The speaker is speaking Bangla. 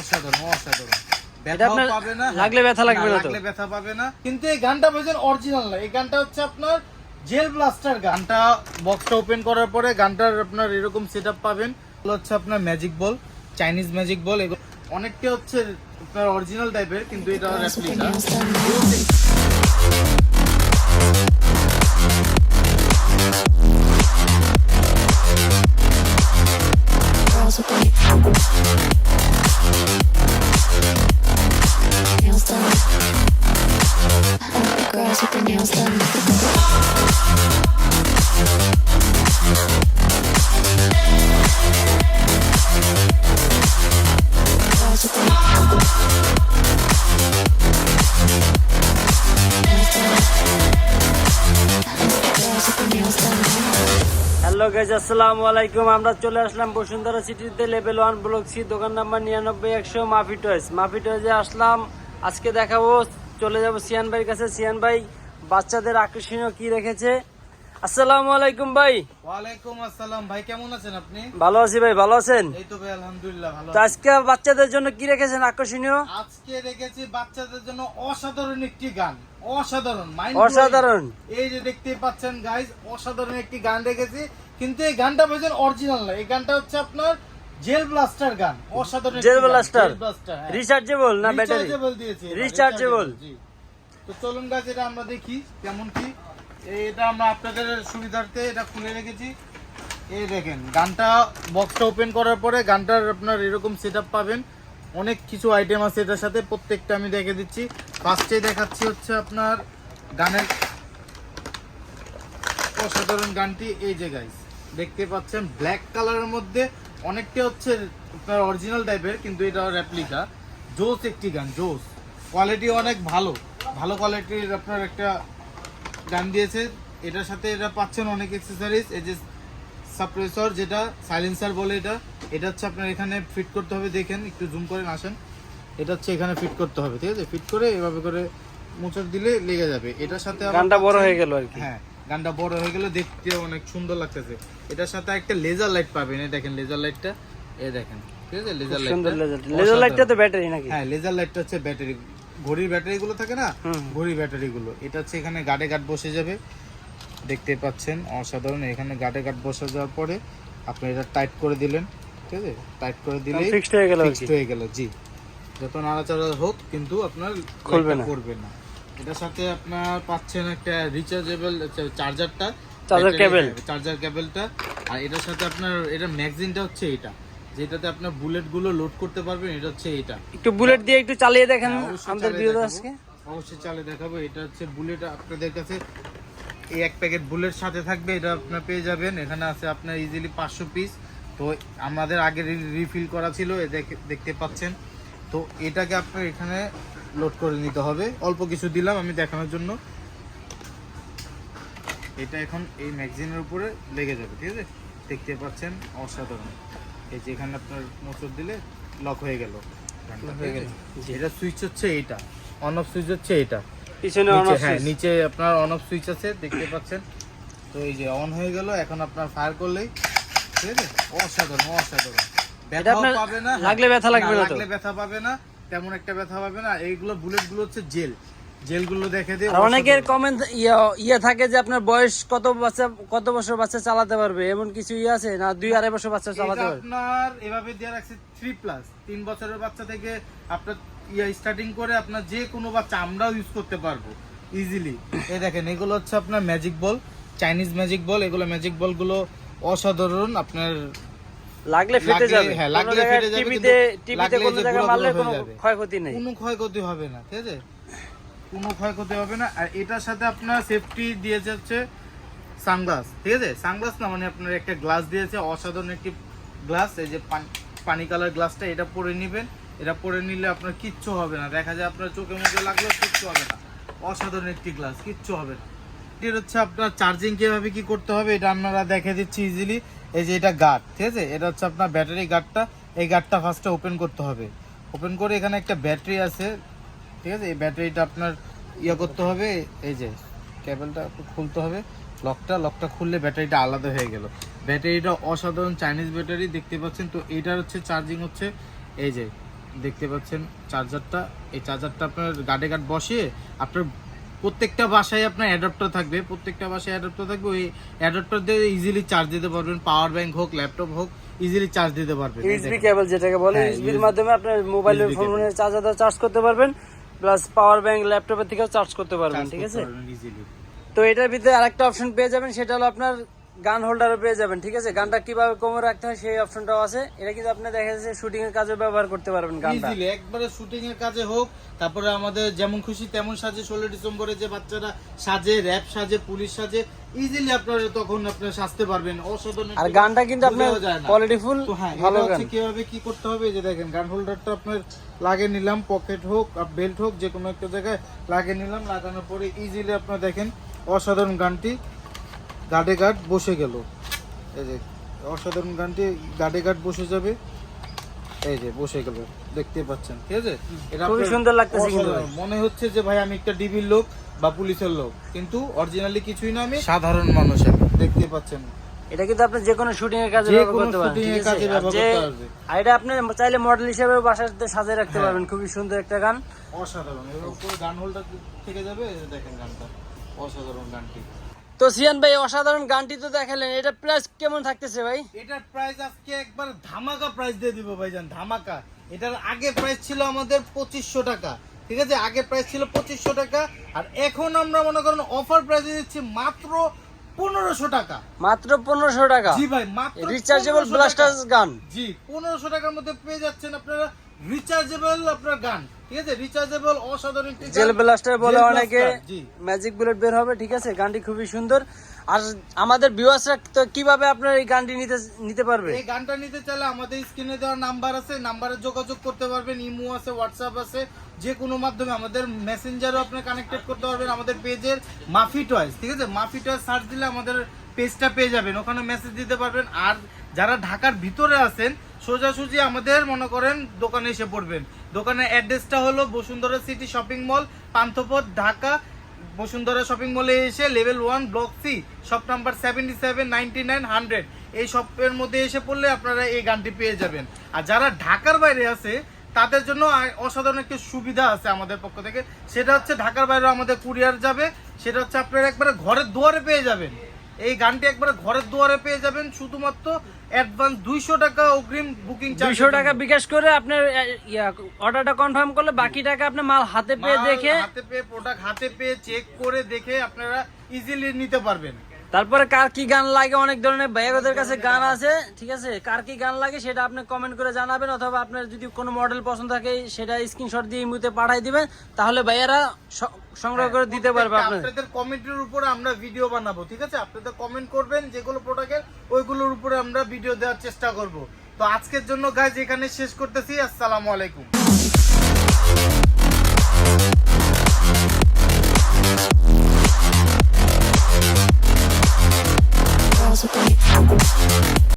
অসাধারণ অসাধারণ। আপনার পাবে না লাগলে ব্যথা লাগবে না লাগলে ব্যথা পাবে না। কিন্তু এই গানটা ভার্সন অরিজিনাল না। এই গানটা হচ্ছে আপনার জেল ব্লাস্টার গানটা বক্সটা ওপেন করার পরে গানটার আপনার এরকম সেটআপ পাবেন। হচ্ছে আপনার magic ball Chinese magic ball এগুলো অনেকটা হচ্ছে আপনার অরিজিনাল টাইপের কিন্তু এটা রেপ্লিকা হ্যালো গাইজ আসসালামু আলাইকুম আমরা চলে আসলাম বসুন্ধরা সিটিতে লেভেল ওয়ান ব্লক সি দোকান নাম্বার নিরানব্বই, একশো মাফি টয়েস মাফি টয়েসে আসলাম। আজকে দেখাবো চলে যাব সিয়ান ভাইয়ের কাছে। সিয়ান ভাই বাচ্চাদের আকর্ষণীয় কি রেখেছে? আসসালামু আলাইকুম ভাই। ওয়ালাইকুম আসসালাম। ভাই কেমন আছেন আপনি? ভালো আছি ভাই ভালো আছেন? এই তো ভাই আলহামদুলিল্লাহ ভালো তো আজকে বাচ্চাদের জন্য কি রেখেছেন আকর্ষণীয়? আজকে রেখেছি বাচ্চাদের জন্য অসাধারণ একটি গান। অসাধারণ অসাধারণ। এই যে দেখতে পাচ্ছেন গাইজ অসাধারণ একটি গান রেখেছি। কিন্তু এই গানটা ভার্সন অরিজিনাল না। এই গানটা হচ্ছে আপনার জেল ব্লাস্টার গান অসাধারণ জেল ব্লাস্টার। হ্যাঁ। রিচার্জেবল না ব্যাটারি? Rechargeable দিয়েছি জি। তো চলুন গাছ এটা আমরা দেখি কেমন কি। এটা আমরা আপনাদের সুবিধার্থে এটা খুলে রেখেছি। এই দেখেন গানটা বক্সটা ওপেন করার পরে গানটার আপনার এরকম সেটআপ পাবেন। অনেক কিছু আইটেম আছে এটার সাথে প্রত্যেকটা আমি দেখে দিচ্ছি। ফার্স্টে দেখাচ্ছি হচ্ছে আপনার গানের অসাধারণ গানটি। এই যে গাইস দেখতে পাচ্ছেন ব্ল্যাক কালারের মধ্যে অনেকটা হচ্ছে আপনার অরিজিনাল টাইপের কিন্তু এটা রেপ্লিকা জোস একটি গান জোস। কোয়ালিটি অনেক ভালো। ভালো কোয়ালিটির আপনার একটা গান দিয়েছে। এটার সাথে এটা পাচ্ছেন অনেক অ্যাক্সেসরিজ এই যে সাপ্রেসর যেটা সাইলেন্সার বলে এটা এটা হচ্ছে আপনার এখানে ফিট করতে হবে। দেখেন একটু জুম করেন আসেন। এটা হচ্ছে এখানে ফিট করতে হবে ঠিক আছে? ফিট করে এভাবে করে মোচড় দিলে লেগে যাবে। এটার সাথে গানটা বড় হয়ে গেল আর কি। হ্যাঁ গানটা বড় হয়ে গেলে দেখতে অনেক সুন্দর লাগতেছে। এটার সাথে একটা লেজার লাইট পাবেন এই দেখেন লেজার লাইটটা এই দেখেন ঠিক আছে? লেজার লাইট সুন্দর লেজার লাইটটা তো ব্যাটারি নাকি? হ্যাঁ লেজার লাইটটা হচ্ছে ব্যাটারি ঘড়ির ব্যাটারি গুলো থাকে না? ঘড়ির ব্যাটারি গুলো। এটা হচ্ছে এখানে গাডে গাড বসে যাবে। দেখতে পাচ্ছেন অসাধারণ। এখানে গাডে গাড বসে যাওয়ার পরে আপনি এটা টাইট করে দিলেন ঠিক আছে? টাইট করে দিলেই ফিক্সড হয়ে গেল ফিক্সড হয়ে গেল জি। যত নাড়াচাড়া হোক কিন্তু আপনার খুলবে না। করবে না। এটার সাথে আপনার পাচ্ছেন একটা রিচার্জেবল চার্জারটা Charger cable। চার্জার কেবলটা আর এটার সাথে আপনার এটা ম্যাগজিনটা হচ্ছে এটা যেটাতে আপনার বুলেটগুলো লোড করতে পারবেন এটা হচ্ছে এটা একটু বুলেট দিয়ে একটু চালিয়ে দেখেন হ্যাঁ, আমাদের চালিয়ে ভিডিও আজকে। অবশ্যই চালে দেখাবো। এটা হচ্ছে বুলেট আপনাদের কাছে এই এক প্যাকেট বুলেট সাথে থাকবে এটা আপনার পেয়ে যাবেন। এখানে আছে আপনার ইজিলি পাঁচশো পিস তো আমাদের আগে রিফিল করা ছিল দেখতে পাচ্ছেন। তো এটাকে আপনার এখানে লোড করে নিতে হবে। অল্প কিছু দিলাম আমি দেখানোর জন্য। এটা এখন এই ম্যাগজিনের উপরে লেগে যাবে ঠিক আছে? দেখতে পাচ্ছেন অসাধারণ। এই যে এখানে আপনার মোচড় দিলে লক হয়ে গেল হয়ে। এটা সুইচ হচ্ছে এইটা। অন অফ সুইচ হচ্ছে এটা পিছনে অন নিচে অফ হ্যাঁ নিচে আপনার অন অফ সুইচ আছে দেখতে পাচ্ছেন? তো এই যে অন হয়ে গেল এখন আপনার ফায়ার করলেই ঠিক আছে? অসাধারণ অসাধারণ। আপনার পাবে না লাগলে ব্যথা লাগবে না লাগলে ব্যথা পাবে না তেমন একটা ব্যথা পাবে না। এইগুলো বুলেটগুলো হচ্ছে জেল জেলগুলো দেখে দিয়ে অনেকের কমেন্ট ইয়ে ইয়ে থাকে যে আপনার বয়স কত বাচ্চা কত বছর বাচ্চা চালাতে পারবে? এমন কিছু ইয়ে আছে? না দুই আড়াই বছর বাচ্চা চালাতে পারবে? আপনার এভাবে দেওয়া রাখছে থ্রি প্লাস তিন বছরের বাচ্চা থেকে আপনার ইয়া স্টার্টিং করে আপনার যে কোনো বাচ্চা আমরাও ইউজ করতে পারব। ইজিলি এই দেখেন এগুলো হচ্ছে আপনার magic ball Chinese magic ball এগুলো ম্যাজিক বলগুলো অসাধারণ আপনার লাগলে ফেটে যাবে। হ্যাঁ, লাগলে ফেটে যাবে, টিভিতে টিভিতে কোনো জায়গায় মারলে কোনো ক্ষয়ক্ষতি নেই। কোনো ক্ষয়ক্ষতি হবে না ঠিক আছে? কোনো ক্ষয়ক্ষতি হবে না। আর এটার সাথে আপনার সেফটি দিয়েছে হচ্ছে সানগ্লাস ঠিক আছে? সানগ্লাস না মানে আপনার একটা গ্লাস দিয়েছে অসাধারণ একটি গ্লাস। এই যে পান- পানি কালার গ্লাসটা এটা পরে নেবেন। এটা পরে নিলে আপনার কিচ্ছু হবে না। দেখা যায় আপনার চোখে মুখে লাগলেও কিচ্ছু হবে না। অসাধারণ একটি গ্লাস কিচ্ছু হবে না। এর হচ্ছে আপনার চার্জিং কীভাবে কি করতে হবে, এটা আপনারা দেখে দিচ্ছি ইজিলি এই যে এটা গার্ড ঠিক আছে? এটা হচ্ছে আপনার ব্যাটারি গার্ডটা এই গার্ডটা ফার্স্টে ওপেন করতে হবে। ওপেন করে এখানে একটা ব্যাটারি আছে, ঠিক আছে? এই ব্যাটারিটা আপনার ইয়ে করতে হবে। এই যে কেবলটা খুলতে হবে। লকটা লকটা খুললে ব্যাটারিটা আলাদা হয়ে গেল। ব্যাটারিটা অসাধারণ চাইনিজ ব্যাটারি দেখতে পাচ্ছেন? তো এইটার হচ্ছে চার্জিং হচ্ছে, এই যে দেখতে পাচ্ছেন চার্জারটা এই চার্জারটা আপনার গার্ডে গার্ড বসিয়ে আপনার প্রত্যেকটা বাসায় আপনার অ্যাডাপ্টার থাকবে। প্রত্যেকটা বাসায় অ্যাডাপ্টার থাকবে। ওই অ্যাডাপ্টার দিয়ে ইজিলি চার্জ দিতে পারবেন। পাওয়ার ব্যাংক হোক ল্যাপটপ হোক ইজিলি চার্জ দিতে পারবেন। ইউএসবি। কেবল যেটাকে বলে হ্যাঁ, ইউএসবির মাধ্যমে আপনার মোবাইলের ফোনের চার্জার চার্জ করতে পারবেন প্লাস পাওয়ার ব্যাংক ল্যাপটপের থেকেও চার্জ করতে পারবেন ঠিক আছে? তো এটার ভিতরে আরেকটা অপশন পেয়ে যাবেন সেটা হলো আপনার গান হোল্ডারও পেয়ে যাবেন ঠিক আছে? গানটা কীভাবে কমে রাখতে হয় সেই অপশনটাও আছে। এটা কিন্তু আপনি দেখা যাচ্ছে শুটিং এর কাজে ব্যবহার করতে পারবেন গানটা। ইজিলি একবারে শুটিং এর কাজে হোক তারপরে আমাদের যেমন খুশি তেমন সাজে ষোলো ডিসেম্বরে যে বাচ্চারা সাজে র্যাপ সাজে পুলিশ সাজে ইজিলি আপনারা তখন আপনারা সাজতে পারবেন। অসাধারণ আর গানটা কিন্তু আপনার বোঝাও যায় না। কোয়ালিটি ফুল হ্যাঁ ভালো গান। কীভাবে কি করতে হবে এই যে দেখেন গান হোল্ডারটা আপনার লাগিয়ে নিলাম পকেট হোক বেল্ট হোক যে কোনো একটা জায়গায় লাগিয়ে নিলাম লাগানোর পরে ইজিলি আপনার দেখেন অসাধারণ গানটি। গার্ডে গার্ড বসে গেল। এই যে অসাধারণ গানটি গার্ডে গার্ড বসে যাবে। এই যে বসে গেল। দেখতে পাচ্ছেন ঠিক আছে? এটা খুবই সুন্দর লাগতেছে কিন্তু মনে হচ্ছে যে ভাই আমি একটা ডিবির লোক বা পুলিশের লোক কিন্তু অরিজিনালি কিছুই না আমি। সাধারণ মানুষ আমি। দেখতে পাচ্ছেন। এটা কিন্তু আপনি যে কোনো শুটিং এর কাজে ব্যবহার করতে পারেন আর এটা আপনি চাইলে মডেল হিসেবে বাসাতে সাজিয়ে রাখতে হ্যাঁ। পারবেন। খুবই সুন্দর একটা গান। অসাধারণ। এর উপরে গান হোল্ডার থেকে যাবে? দেখেন গানটা। অসাধারণ গানটি। তো সিয়ান ভাই অসাধারণ গানটি তো দেখালেন। এটা প্রাইস কেমন থাকতেছে ভাই? এটার প্রাইস আজকে একবার ধামাকা প্রাইস দিয়ে দিব ভাইজান ধামাকা। এটার আগে প্রাইস ছিল আমাদের পঁচিশশো টাকা ঠিক আছে? আগে প্রাইস ছিল পঁচিশশো টাকা আর এখন আমরা মনে করেন অফার প্রাইসে দিচ্ছি মাত্র পনেরোশো টাকা। মাত্র পনেরোশো টাকা। জি ভাই মাত্র রিচার্জেবল 1500 ব্লাস্টার। গান। জি পনেরোশো টাকার মধ্যে পেয়ে যাচ্ছেন আপনারা রিচার্জেবল আপনার গান ঠিক আছে? রিচার্জেবল অসাধারণ জেল ব্লাস্টার বলে অনেকে ম্যাজিক বুলেট বের হবে ঠিক আছে? গানটি খুবই সুন্দর। আর আমাদের ভিউয়ার্সরা তো কীভাবে আপনার এই গানটি নিতে নিতে পারবে? এই গানটা নিতে চাইলে আমাদের স্ক্রিনে দেওয়া নাম্বার আছে নাম্বারে যোগাযোগ করতে পারবেন ইমো আছে হোয়াটসঅ্যাপ আছে যে কোনো মাধ্যমে আমাদের মেসেঞ্জারও আপনি কানেক্টেড করতে পারবেন আমাদের পেজের মাফি টয়েস ঠিক আছে? মাফি টয়েস সার্চ দিলে আমাদের পেজটা পেয়ে যাবেন। ওখানে মেসেজ দিতে পারবেন। আর যারা ঢাকার ভিতরে আছেন সোজাসুজি আমাদের মনে করেন দোকানে এসে পড়বেন। দোকানের অ্যাড্রেসটা হলো Bashundhara city shopping mall, Panthapath, Dhaka. Bashundhara shopping মলে এসে level one, block C, shop number seventy seven, ninety nine, hundred. এই শপের মধ্যে এসে পড়লে আপনারা এই গানটি পেয়ে যাবেন। আর যারা ঢাকার বাইরে আছে, তাদের জন্য অসাধারণ একটি সুবিধা আছে আমাদের পক্ষ থেকে। সেটা হচ্ছে ঢাকার বাইরে আমাদের কুরিয়ার যাবে। সেটা হচ্ছে আপনারা একবারে ঘরের দুয়ারে পেয়ে যাবেন। এই গানটি একবারে ঘরের দুয়ারে পেয়ে যাবেন। শুধুমাত্র অ্যাডভান্স দুইশো টাকা অগ্রিম বুকিং দুইশো টাকা বিকাশ করে আপনার অর্ডারটা কনফার্ম করলে বাকি টাকা আপনি মাল হাতে পেয়ে দেখে হাতে পেয়ে প্রোডাক্ট হাতে পেয়ে চেক করে দেখে আপনারা ইজিলি নিতে পারবেন। তারপরে কার কি গান লাগে? অনেক ধরনের ভাইয়াদের কাছে গান আছে ঠিক আছে? কার কি গান লাগে সেটা আপনি কমেন্ট করে জানাবেন অথবা আপনার যদি কোনো মডেল পছন্দ থাকে সেটা স্ক্রিনশট দিয়ে ইমুতে পাঠাই দিবেন তাহলে ভাইয়ারা সংগ্রহ করে দিতে পারবে আপনাদের। কমেন্টের উপরে আমরা ভিডিও বানাবো ঠিক আছে? আপনাদের কমেন্ট করবেন যেগুলো প্রোডাক্টের ওইগুলোর উপরে আমরা ভিডিও দেওয়ার চেষ্টা করব। তো আজকের জন্য গাইজ এখানে শেষ করতেছি আসসালামু আলাইকুম।